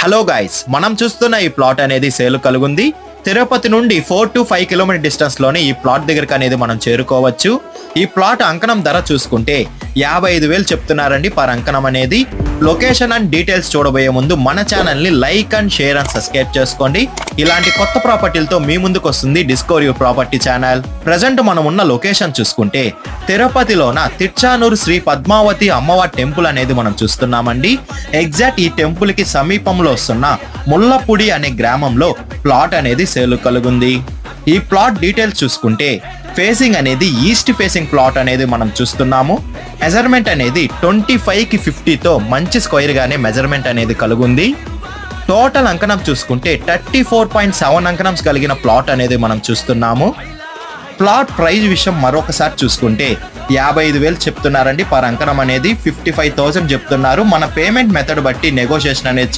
Hello guys మనం చూస్తున్న ఈ ప్లాట్ అనేది సేల్ కలుగుంది. తిరుపతి నుండి ఫోర్ టు ఫైవ్ కిలోమీటర్ డిస్టెన్స్లోనే ఈ ప్లాట్ దగ్గరకు అనేది మనం చేరుకోవచ్చు. ఈ ప్లాట్ అంకణం ధర చూసుకుంటే యాభై ఐదు వేలు చెప్తున్నారండి పర్ అంకణం అనేది. లొకేషన్ అండ్ డీటెయిల్స్ చూడబోయే ముందు మన ఛానల్ని like and share and subscribe చేసుకోండి. ఇలాంటి కొత్త ప్రాపర్టీలతో మీ ముందుకు వస్తుంది డిస్కవరీ ప్రాపర్టీ ఛానల్. ప్రజెంట్ మనం ఉన్న లొకేషన్ చూసుకుంటే తిరుపతిలోన తిచ్చానూరు శ్రీ పద్మావతి అమ్మవారి టెంపుల్ అనేది మనం చూస్తున్నామండి. ఎగ్జాక్ట్ ఈ టెంపుల్కి సమీపంలో వస్తున్న ముల్లపూడి అనే గ్రామంలో ప్లాట్ అనేది సేలు కలుగుంది. ఈ ప్లాట్ డీటెయిల్స్ చూసుకుంటే ఫేసింగ్ అనేది ఈస్ట్ ఫేసింగ్ ప్లాట్ అనేది మనం చూస్తున్నాము. మెజర్మెంట్ అనేది ట్వంటీ ఫైవ్కి ఫిఫ్టీతో మంచి స్క్వైర్గానే మెజర్మెంట్ అనేది కలుగుంది. టోటల్ అంకణం చూసుకుంటే థర్టీ ఫోర్ పాయింట్ సెవెన్ అంకణం కలిగిన ప్లాట్ అనేది మనం చూస్తున్నాము. ప్లాట్ ప్రైజ్ విషయం మరొకసారి చూసుకుంటే యాభై ఐదు వేలు చెప్తున్నారండి. పర్ అంకణం అనేది ఫిఫ్టీ ఫైవ్ థౌసండ్ చెప్తున్నారు. మన పేమెంట్ మెథడ్ బట్టి నెగోషియేషన్ అనేది